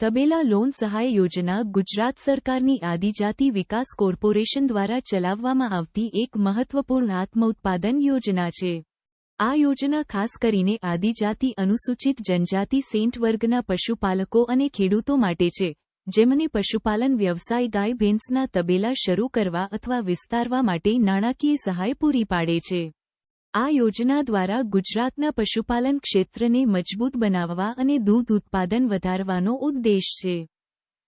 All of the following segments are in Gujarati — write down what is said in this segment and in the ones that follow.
તબેલા લોન સહાય યોજના ગુજરાત સરકારની આદિજાતિ વિકાસ કોર્પોરેશન દ્વારા ચલાવવામાં આવતી એક મહત્વપૂર્ણ આત્મઉત્પાદન યોજના છે. આ યોજના ખાસ કરીને આદિજાતિ અનુસૂચિત જનજાતિ સેન્ટ વર્ગના પશુપાલકો અને ખેડૂતો માટે છે, જેમને પશુપાલન વ્યવસાય ગાય ભેંસના તબેલા શરૂ કરવા અથવા વિસ્તારવા માટે નાણાકીય સહાય પૂરી પાડે છે. આ યોજના દ્વારા ગુજરાતના પશુપાલન ક્ષેત્રને મજબૂત બનાવવા અને દૂધ ઉત્પાદન વધારવાનો ઉદ્દેશ છે.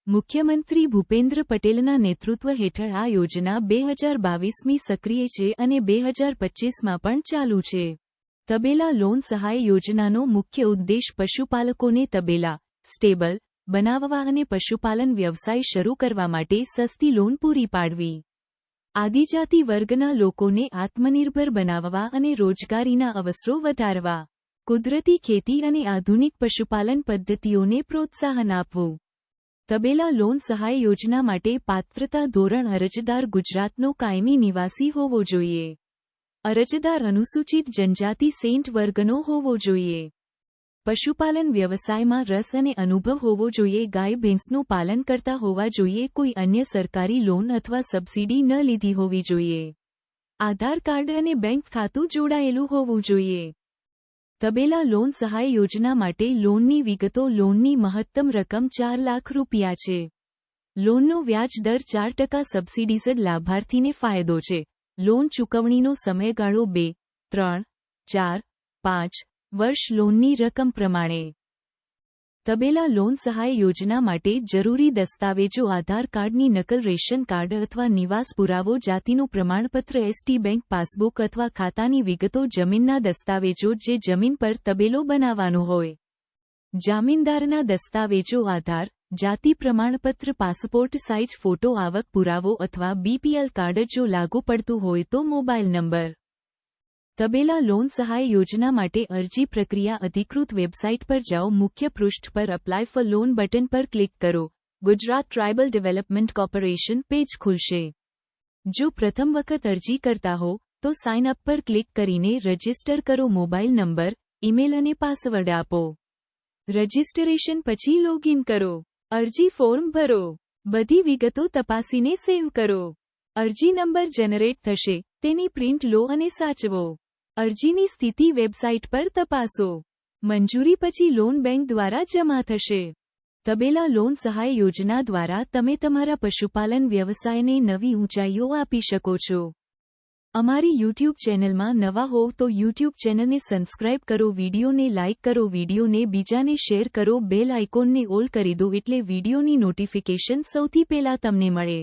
મુખ્યમંત્રી ભૂપેન્દ્ર પટેલના નેતૃત્વ હેઠળ આ યોજના બે હજાર બાવીસમી સક્રિય છે અને બે હજાર પચ્ચીસમાં પણ ચાલુ છે. તબેલા લોન સહાય યોજનાનો મુખ્ય ઉદ્દેશ પશુપાલકોને તબેલા, સ્ટેબલ, બનાવવા અને પશુપાલન વ્યવસાય શરૂ કરવા માટે સસ્તી લોન પૂરી પાડવી. આદિજાતિ વર્ગના લોકોને આત્મનિર્ભર બનાવવા અને રોજગારીના અવસરો વધારવા. કુદરતી ખેતી અને આધુનિક પશુપાલન પદ્ધતિઓને પ્રોત્સાહન આપવું. તબેલા લોન સહાય યોજના માટે પાત્રતા ધોરણ અરજદાર ગુજરાતનો કાયમી નિવાસી હોવો જોઈએ. અરજદાર અનુસૂચિત જનજાતિ સેન્ટ વર્ગનો હોવો જોઈએ. પશુપાલન વ્યવસાયમાં રસ અને અનુભવ હોવો જોઈએ. ગાય ભેંસનું પાલન કરતા હોવા જોઈએ. કોઈ અન્ય સરકારી લોન અથવા સબસિડી ન લીધી હોવી જોઈએ. આધાર કાર્ડ અને બેંક ખાતું જોડાયેલું હોવું જોઈએ. તબેલા લોન સહાય યોજના માટે લોનની વિગતો લોનની મહત્તમ રકમ ચાર લાખ રૂપિયા છે. લોનનો વ્યાજ દર ચાર ટકા સબસિડીઝડ લાભાર્થીને ફાયદો છે. લોન ચૂકવણીનો સમયગાળો બે, ત્રણ, ચાર, પાંચ વર્ષ લોનની રકમ પ્રમાણે. તબેલા લોન સહાય યોજના માટે જરૂરી દસ્તાવેજો, આધાર કાર્ડની નકલ, રેશન કાર્ડ અથવા નિવાસ પુરાવો, જાતિનું પ્રમાણપત્ર, એસટી બેંક પાસબુક અથવા ખાતાની વિગતો, જમીનના દસ્તાવેજો જે જમીન પર તબેલો બનાવવાનો હોય. જામીનદારના દસ્તાવેજો, આધાર, જાતિ પ્રમાણપત્ર, પાસપોર્ટ સાઇઝ, ફોટો, આવક પુરાવો અથવા બીપીએલ કાર્ડ જો લાગુ પડતું હોય તો મોબાઈલ નંબર તબેલા લોન સહાય યોજના માટે અરજી પ્રક્રિયા અધિકૃત વેબસાઇટ પર જાઓ. મુખ્ય પૃષ્ઠ પર અપ્લાય ફોર લોન બટન પર ક્લિક કરો. Gujarat tribal development corporation page ખુલશે. જો પ્રથમ વખત અરજી કરતા હો, તો સાઇન અપ પર ક્લિક કરીને રજિસ્ટર કરો મોબાઈલ નંબર ઇમેલ અને પાસવર્ડ આપો. રજિસ્ટરેશન પછી લોગિન કરો. અરજી ફોર્મ ભરો. બધી વિગતો તપાસીને સેવ કરો. અરજી નંબર જનરેટ થશે. તેની પ્રિન્ટ લો અને સાચવો. અરજીની સ્થિતિ વેબસાઇટ પર તપાસો. મંજૂરી પછી લોન બેંક દ્વારા જમા થશે. તબેલા લોન સહાય યોજના દ્વારા તમે તમારા પશુપાલન વ્યવસાયને નવી ઊંચાઈઓ આપી શકો છો. અમારી યુટ્યુબ ચેનલમાં નવા હોવ તો યુટ્યુબ ચેનલને સબસ્ક્રાઇબ કરો, વિડીયોને લાઇક કરો, વિડીયોને બીજાને શેર કરો, બેલ આઇકોનને ઓલ કરી દો એટલે વિડીયોની નોટિફિકેશન સૌથી પહેલા તમને મળે.